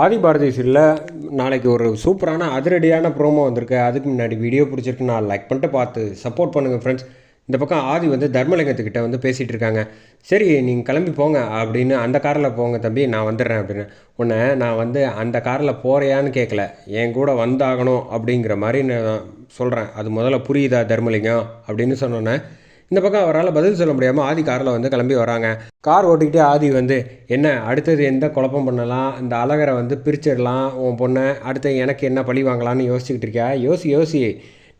ஆதி பாரதி சீரியலில் நாளைக்கு ஒரு சூப்பரான அதிரடியான ப்ரோமோ வந்திருக்கு. அதுக்கு முன்னாடி வீடியோ பிடிச்சிருக்கு. நான் லைக் பண்ணிட்டு பார்த்து சப்போர்ட் பண்ணுங்கள் ஃப்ரெண்ட்ஸ் இந்த பக்கம் ஆதி வந்து தர்மலிங்கத்துக்கிட்ட வந்து பேசிகிட்டு இருக்காங்க. சரி நீங்கள் கிளம்பி போங்க அப்படின்னு அந்த காரில் போங்க தம்பி நான் வந்துடுறேன் அப்படின்னு. உன்னை நான் வந்து அந்த காரில் போகிறையான்னு கேட்கல என் கூட வந்தாகணும் அப்படிங்கிற மாதிரி நான் சொல்கிறேன் அது முதல்ல புரியுதா தர்மலிங்கம் அப்படின்னு சொன்னோன்னே இந்த பக்கம் அவரால் பதில் சொல்ல முடியாமல் ஆதி காரில் வந்து கிளம்பி வராங்க. கார் ஓட்டிக்கிட்டே ஆதி வந்து என்ன அடுத்தது எந்த குழப்பம் பண்ணலாம்? இந்த அழகரை வந்து பிரிச்சிடலாம். உன் பொண்ணை அடுத்து எனக்கு என்ன பழி வாங்கலாம்னு யோசிச்சுக்கிட்டு இருக்கியா? யோசி யோசி.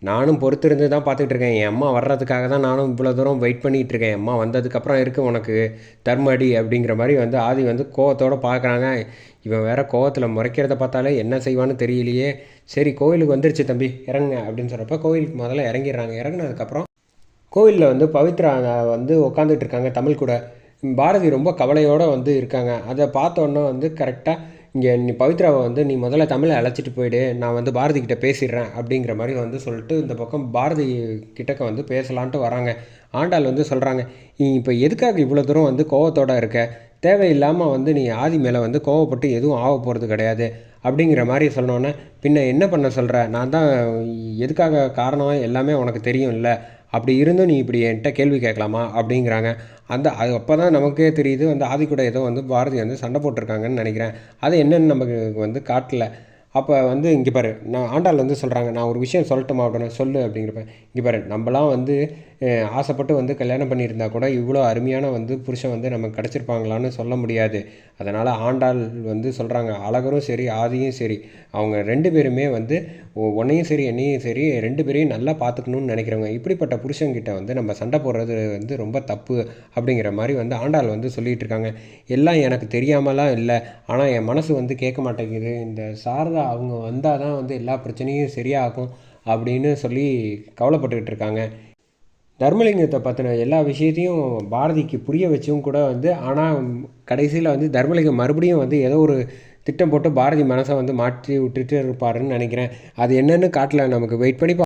நானும் பொறுத்திருந்து தான் பார்த்துக்கிட்டு இருக்கேன். என் அம்மா வர்றதுக்காக தான் நானும் இவ்வளோ தூரம் வெயிட் பண்ணிகிட்டு இருக்கேன். அம்மா வந்ததுக்கப்புறம் இருக்குது உனக்கு. தர்மடி அப்படிங்கிற மாதிரி வந்து ஆதி வந்து கோவத்தோடு பார்க்குறாங்க. இவன் வேற கோவத்தில் முறைக்கிறத பார்த்தாலே என்ன செய்வான்னு தெரியலையே. சரி கோவிலுக்கு வந்துருச்சு தம்பி. இறங்குங்க அப்படின்னு சொல்கிறப்ப கோயிலுக்கு முதல்ல இறங்கிடுறாங்க. இறங்குனதுக்கப்புறம் கோவிலில் வந்து பவித்ரா வந்து உட்காந்துட்டு இருக்காங்க தமிழ் கூட. பாரதி ரொம்ப கவலையோடு வந்து இருக்காங்க. அதை பார்த்தோன்னே வந்து கரெக்டாக இங்கே நீ பவித்ராவை வந்து நீ முதல்ல தமிழை அழைச்சிட்டு போயிடு நான் வந்து பாரதி கிட்ட பேசிடுறேன் அப்படிங்கிற மாதிரி வந்து சொல்லிட்டு இந்த பக்கம் பாரதி கிட்டக்க வந்து பேசலான்ட்டு வராங்க. ஆண்டாள் வந்து சொல்கிறாங்க நீ இப்போ எதுக்காக இவ்வளோ தூரம் வந்து கோவத்தோடு இருக்க? தேவையில்லாமல் வந்து நீ ஆதி மேலே வந்து கோவப்பட்டு எதுவும் ஆக போகிறது கிடையாது. அப்படிங்கிற மாதிரி சொன்னோன்னே பின்ன என்ன பண்ண சொல்கிற நான் தான் எதுக்காக காரணம்? எல்லாமே உனக்கு தெரியும் இல்லை அப்படி இருந்தும் நீ இப்படி என்கிட்ட கேள்வி கேட்கலாமா? அப்படிங்கிறாங்க. அந்த அது அப்போ தான் நமக்கே தெரியுது. வந்து ஆதி கூட ஏதோ வந்து பாரதி வந்து சண்டை போட்டிருக்காங்கன்னு நினைக்கிறேன். அது என்னென்னு நமக்கு வந்து காட்டல. அப்போ வந்து இங்கே பாரு நான் ஆண்டாள் வந்து சொல்கிறாங்க நான் ஒரு விஷயம் சொல்லட்டுமா அப்படின்னு சொல்லு அப்படிங்கிறப்ப இங்கே பாரு நம்மலாம் வந்து ஆசைப்பட்டு வந்து கல்யாணம் பண்ணியிருந்தா கூட இவ்வளோ அருமையான வந்து புருஷன் வந்து நமக்கு கிடச்சிருப்பாங்களான்னு சொல்ல முடியாது. அதனால் ஆண்டாள் வந்து சொல்கிறாங்க அழகரும் சரி ஆதியும் சரி அவங்க ரெண்டு பேருமே வந்து உன்னையும் சரி என்னையும் சரி ரெண்டு பேரையும் நல்லா பார்த்துக்கணும்னு நினைக்கிறவங்க. இப்படிப்பட்ட புருஷன்கிட்ட வந்து நம்ம சண்டை போடுறது வந்து ரொம்ப தப்பு அப்படிங்கிற மாதிரி வந்து ஆண்டாள் வந்து சொல்லிகிட்டு இருக்காங்க. எல்லாம் எனக்கு தெரியாமலாம் இல்லை. ஆனால் என் மனசு வந்து கேட்க மாட்டேங்குது. இந்த சாரதா அவங்க வந்தால் தான் வந்து எல்லா பிரச்சனையும் சரியாகும் அப்படின்னு சொல்லி கவலைப்பட்டுக்கிட்டு இருக்காங்க. தர்மலிங்கத்தை பற்றின எல்லா விஷயத்தையும் பாரதிக்கு புரிய வச்சும் கூட வந்து ஆனால் கடைசியில் வந்து தர்மலிங்கம் மறுபடியும் வந்து ஏதோ ஒரு திட்டம் போட்டு பாரதி மனசை வந்து மாற்றி விட்டுட்டு இருப்பாருன்னு நினைக்கிறேன். அது என்னன்னு காட்டில் நமக்கு வெயிட் பண்ணி